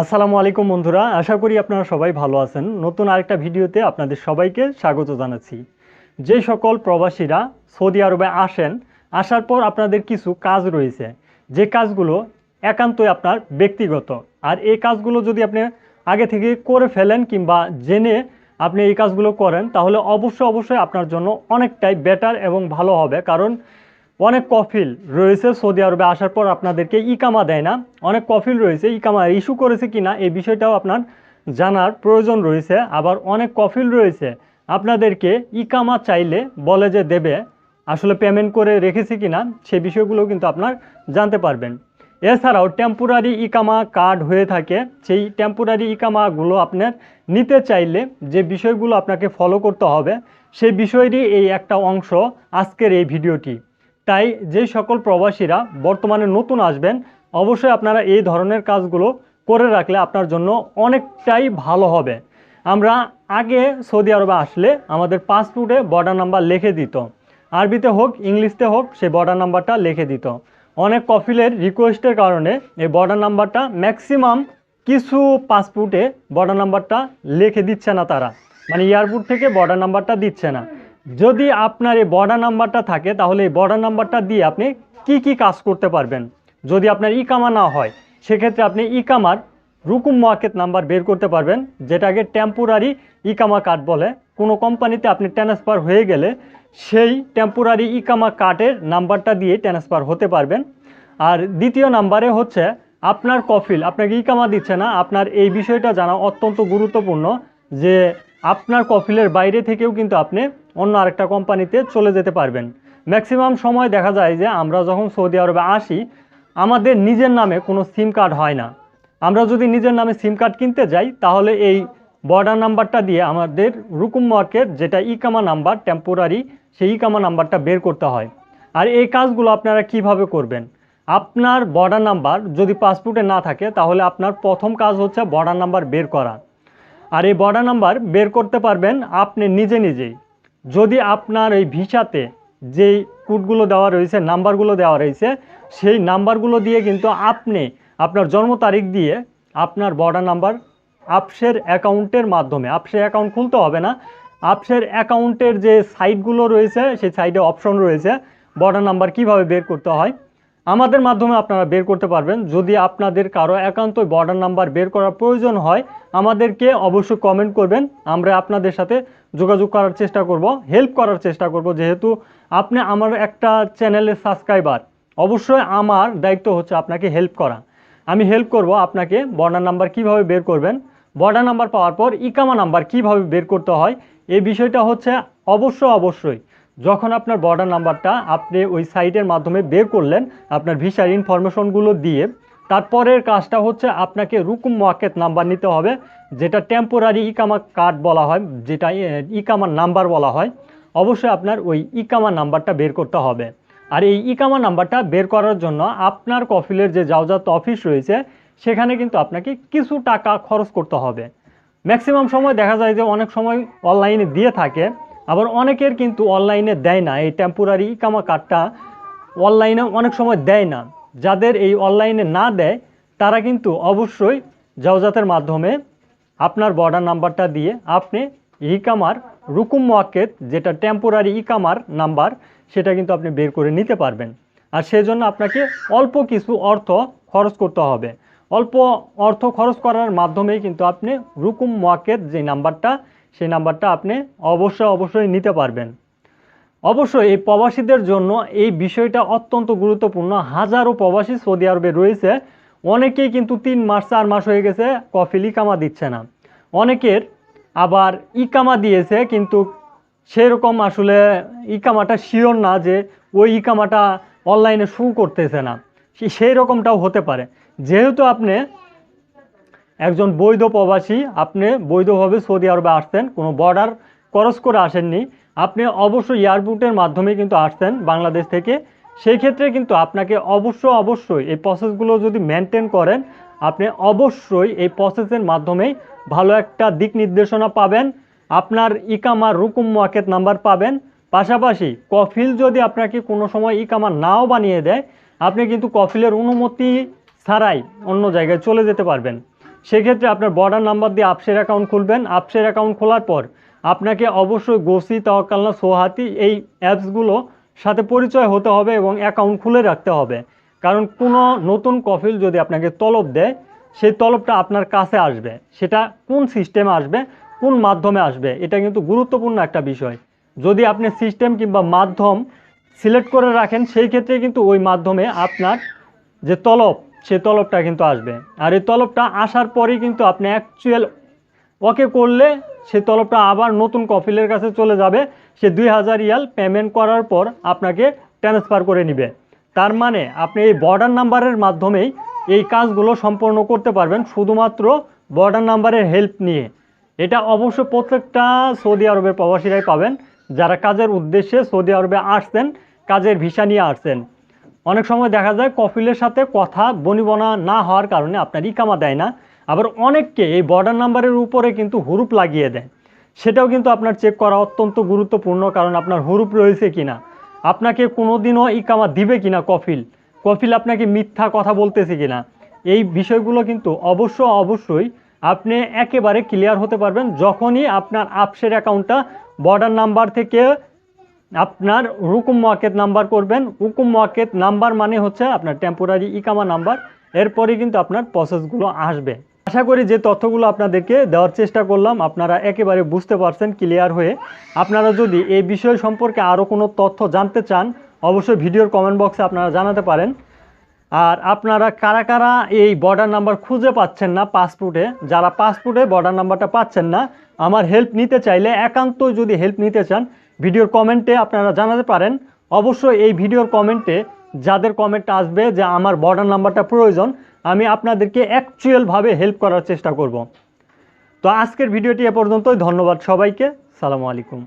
আসসালামু আলাইকুম বন্ধুরা, আশা করি আপনারা সবাই ভালো আছেন। নতুন আরেকটা ভিডিওতে আপনাদের সবাইকে স্বাগত জানাচ্ছি। যে সকল প্রবাসীরা সৌদি আরবে আসেন, আসার পর আপনাদের কিছু কাজ রয়েছে। যে কাজগুলো একান্তই আপনার ব্যক্তিগত। আর এই কাজগুলো যদি আপনি আগে থেকে করে ফেলেন কিংবা জেনে আপনি এই কাজগুলো করেন, তাহলে অবশ্যই অবশ্যই আপনার জন্য অনেকটাই বেটার এবং ভালো হবে। কারণ অনেক কফিল রয়েছে সৌদি আরবে আসার পর আপনাদেরকে ইকামা দেয় না। অনেক কফিল রয়েছে, ইকামা ইস্যু করেছে কিনা এই বিষয়টাও আপনার জানার প্রয়োজন রয়েছে। আবার অনেক কফিল রয়েছে, আপনাদেরকে ইকামা চাইলে বলে যে দেবে, আসলে পেমেন্ট করে রেখেছে কি না সে বিষয়গুলো কিন্তু আপনার জানতে পারবেন। এছাড়াও টেম্পোরারি ইকামা কার্ড হয়ে থাকে, সেই টেম্পোরারি ইকামাগুলো আপনার নিতে চাইলে যে বিষয়গুলো আপনাকে ফলো করতে হবে সেই বিষয়েরই এই একটা অংশ আজকের এই ভিডিওটি তাই যে সকল প্রবাসীরা বর্তমানে নতুন আসবেন, অবশ্যই আপনারা এই ধরনের কাজগুলো করে রাখলে আপনার জন্য অনেকটাই ভালো হবে। আমরা আগে সৌদি আরবে আসলে আমাদের পাসপোর্টে বর্ডার নাম্বার লিখে দিত। আরবিতে হোক, ইংলিশতে হোক সেই বর্ডার নাম্বারটা লিখে দিত। অনেক কফিলের রিকোয়েস্টের কারণে এই বর্ডার নাম্বারটা ম্যাক্সিমাম কিছু পাসপোর্টে বর্ডার নাম্বারটা লিখে দিচ্ছে না তারা। মানে এয়ারপোর্ট থেকে বর্ডার নাম্বারটা দিচ্ছে না। যদি আপনার এই বর্ডার নাম্বারটা থাকে, তাহলে এই বর্ডার নাম্বারটা দিয়ে আপনি কি কি কাজ করতে পারবেন? যদি আপনার ইকামা না হয়, সেক্ষেত্রে আপনি ইকামার রুকুম মার্কেট নাম্বার বের করতে পারবেন যেটাকে টেম্পোরারি ইকামা কার্ড বলে। কোনো কোম্পানিতে আপনি ট্রান্সফার হয়ে গেলে সেই টেম্পোরারি ইকামা কার্ডের নাম্বারটা দিয়ে ট্রান্সফার হতে পারবেন। আর দ্বিতীয় নাম্বারে হচ্ছে আপনার কফিল। আপনাকে ইকামা দিচ্ছে না। আপনার এই বিষয়টা জানা অত্যন্ত গুরুত্বপূর্ণ যে আপনার কফিলের বাইরে থেকেও কিন্তু আপনি অন্য আরেকটা কোম্পানিতে চলে যেতে পারবেন। ম্যাক্সিমাম সময় দেখা যায় যে আমরা যখন সৌদি আরবে আসি, আমাদের নিজের নামে কোনো সিম কার্ড হয় না। আমরা যদি নিজের নামে সিম কার্ড কিনতে যাই, তাহলে এই বর্ডার নাম্বারটা দিয়ে আমাদের রুকুম মার্কেট, যেটা ইকামা নাম্বার টেম্পোরারি সেই ইকামা নাম্বারটা বের করতে হয়। আর এই কাজগুলো আপনারা কীভাবে করবেন? আপনার বর্ডার নাম্বার যদি পাসপোর্টে না থাকে, তাহলে আপনার প্রথম কাজ হচ্ছে বর্ডার নাম্বার বের করা। আর এই বর্ডার নাম্বার বের করতে পারবেন আপনি নিজে নিজেই। যদি আপনার এই ভিসাতে যেই কোডগুলো দেওয়া রয়েছে, নাম্বারগুলো দেওয়া রয়েছে, সেই নাম্বারগুলো দিয়ে কিন্তু আপনি আপনার জন্ম তারিখ দিয়ে আপনার বর্ডার নাম্বার আপসের অ্যাকাউন্টের মাধ্যমে, আপসের অ্যাকাউন্ট খুলতে হবে না, আপসের অ্যাকাউন্টের যে সাইটগুলো রয়েছে, সেই সাইটে অপশন রয়েছে বর্ডার নাম্বার কীভাবে বের করতে হয়। আমাদের মাধ্যমে আপনারা বের করতে পারবেন। যদি আপনাদের কারও একান্তই বর্ডার নাম্বার বের করার প্রয়োজন হয়, আমাদেরকে অবশ্যই কমেন্ট করবেন। আমরা আপনাদের সাথে যোগাযোগ করার চেষ্টা করব হেল্প করার চেষ্টা করব। যেহেতু আপনি আমার একটা চ্যানেলের সাবস্ক্রাইবার অবশ্যই আমার দায়িত্ব হচ্ছে আপনাকে হেল্প করা। আমি হেল্প করব আপনাকে বর্ডার নাম্বার কীভাবে বের করবেন। বর্ডার নাম্বার পাওয়ার পর ইকামা নাম্বার কীভাবে বের করতে হয় এই বিষয়টা হচ্ছে অবশ্য অবশ্যই যখন আপনার বর্ডার নাম্বারটা আপনি ওই সাইটের মাধ্যমে বের করলেন, আপনার ভিসার ইনফরমেশনগুলো দিয়ে, তারপরের কাজটা হচ্ছে আপনাকে রুকুম মোয়াক্কেত নাম্বার নিতে হবে, যেটা টেম্পোরারি ইকামা কার্ড বলা হয়, যেটা ইকামার নাম্বার বলা হয়, অবশ্যই আপনার ওই ইকামা নাম্বারটা বের করতে হবে। আর এই ইকামা নাম্বারটা বের করার জন্য আপনার কফিলের যে যাওজাত অফিস রয়েছে, সেখানে কিন্তু আপনাকে কিছু টাকা খরচ করতে হবে। ম্যাক্সিমাম সময় দেখা যায় যে অনেক সময় অনলাইনে দিয়ে থাকে আবার অনেকের কিন্তু অনলাইনে দেয় না, এই টেম্পোরারি ইকামা কার্ডটা অনলাইনে অনেক সময় দেয় না। যাদের এই অনলাইনে না দেয়, তারা কিন্তু অবশ্যই যাওজাতের মাধ্যমে আপনার বর্ডার নাম্বারটা দিয়ে আপনি ইকামার রুকুম মোয়াক্কেত যেটা টেম্পোরারি ইকামার নাম্বার সেটা কিন্তু আপনি বের করে নিতে পারবেন। আর সেজন্য আপনাকে অল্প কিছু অর্থ খরচ করতে হবে। অল্প অর্থ খরচ করার মাধ্যমেই কিন্তু আপনি রুকুম মোয়াক্কেত যে নাম্বারটা সেই নাম্বারটা আপনি অবশ্যই অবশ্যই নিতে পারবেন। অবশ্যই এই প্রবাসীদের জন্য এই বিষয়টা অত্যন্ত গুরুত্বপূর্ণ। হাজারো প্রবাসী সৌদি আরবে রয়েছে। অনেকেই কিন্তু তিন মাস, চার মাস হয়ে গেছে কফিল ইকামা দিচ্ছে না। অনেকের আবার ইকামা দিয়েছে, কিন্তু সেরকম আসলে ইকামাটা শিওর না যে ওই ইকামাটা অনলাইনে শু করতেছে না। সেই রকমটাও হতে পারে। যেহেতু আপনি একজন বৈধ প্রবাসী, আপনি বৈধভাবে সৌদি আরবে আসতেন, কোনো বর্ডার ক্রস করে আসেননি, আপনি অবশ্যই এয়ারপোর্টের মাধ্যমে কিন্তু আসতেন বাংলাদেশ থেকে। সেই ক্ষেত্রে কিন্তু আপনাকে অবশ্য অবশ্যই এই প্রসেসগুলো যদি মেনটেন করেন, আপনি অবশ্যই এই প্রসেসের মাধ্যমেই ভালো একটা দিক নির্দেশনা পাবেন, আপনার ইকামার রুকুম ওয়াকেত নাম্বার পাবেন। পাশাপাশি কফিল যদি আপনাকে কোনো সময় ইকামা নাও বানিয়ে দেয়, আপনি কিন্তু কফিলের অনুমতি ছাড়াই অন্য জায়গায় চলে যেতে পারবেন। সেক্ষেত্রে আপনার বর্ডার নাম্বার দিয়ে আপসের অ্যাকাউন্ট খুলবেন। আপসের অ্যাকাউন্ট খোলার পর আপনাকে অবশ্যই গোসি তওয়াক্কালনা সোহাতি এই অ্যাপসগুলো সাথে পরিচয় হতে হবে এবং অ্যাকাউন্ট খুলে রাখতে হবে। কারণ কোনো নতুন কফিল যদি আপনাকে তলব দেয়, সেই তলবটা আপনার কাছে আসবে। সেটা কোন সিস্টেমে আসবে, কোন মাধ্যমে আসবে, এটা কিন্তু গুরুত্বপূর্ণ একটা বিষয়। যদি আপনি সিস্টেম কিংবা মাধ্যম সিলেক্ট করে রাখেন, সেই ক্ষেত্রে কিন্তু ওই মাধ্যমে আপনার যে তলব সেই তলবটা কিন্তু আসবে। আর এই তলবটা আসার পরেই কিন্তু আপনি অ্যাকচুয়াল ওকে করলে সে তলবটা আবার নতুন কফিলের কাছে চলে যাবে। সে দুই হাজার ইয়াল পেমেন্ট করার পর আপনাকে ট্রান্সফার করে নেবে। তার মানে আপনি এই বর্ডার নাম্বারের মাধ্যমেই এই কাজগুলো সম্পন্ন করতে পারবেন শুধুমাত্র বর্ডার নাম্বারের হেল্প নিয়ে। এটা অবশ্য প্রত্যেকটা সৌদি আরবের প্রবাসীরাই পাবেন। যারা কাজের উদ্দেশ্যে সৌদি আরবে আসছেন কাজের ভিসা নিয়ে আসছেন অনেক সময় দেখা যায় কফিলের সাথে কথা বনিবনা না হওয়ার কারণে আপনার ইকামা দেয় না। আবার অনেককে এই বর্ডার নাম্বারের উপরে কিন্তু হুরুপ লাগিয়ে দেয়। সেটাও কিন্তু আপনার চেক করা অত্যন্ত গুরুত্বপূর্ণ কারণ আপনার হুরুপ রয়েছে কিনা। আপনাকে কোনো কোনোদিনও ইকামা দিবে কিনা কফিল কফিল আপনাকে মিথ্যা কথা বলতেছে কিনা? এই বিষয়গুলো কিন্তু অবশ্য অবশ্যই আপনি একেবারে ক্লিয়ার হতে পারবেন যখনই আপনার আপসের অ্যাকাউন্টটা বর্ডার নাম্বার থেকে আপনার রুকুম মোয়াক্কেত নাম্বার করবেন। হুকুম মোয়াক্কেত নাম্বার মানে হচ্ছে আপনার টেম্পোরারি ইকামা নাম্বার। এরপরে কিন্তু আপনার প্রসেসগুলো আসবে। আশা করি যে তথ্যগুলো আপনাদেরকে দেওয়ার চেষ্টা করলাম। আপনারা একেবারে বুঝতে পারছেন ক্লিয়ার হয়ে। আপনারা যদি এই বিষয় সম্পর্কে আরও কোনো তথ্য জানতে চান, অবশ্যই ভিডিওর কমেন্ট বক্সে আপনারা জানাতে পারেন। আর আপনারা কারা কারা এই বর্ডার নাম্বার খুঁজে পাচ্ছেন না পাসপোর্টে যারা পাসপোর্টে বর্ডার নাম্বারটা পাচ্ছেন না, আমার হেল্প নিতে চাইলে একান্ত যদি হেল্প নিতে চান ভিডিওর কমেন্টে আপনারা জানাতে পারেন। অবশ্যই এই ভিডিওর কমেন্টে যাদের কমেন্ট আসবে যে আমার বর্ডার নাম্বারটা প্রয়োজন, আমি আপনাদেরকে অ্যাকচুয়ালভাবে হেল্প করার চেষ্টা করব। তো আজকের ভিডিওটি এ পর্যন্তই। ধন্যবাদ সবাইকে। সালামু আলাইকুম।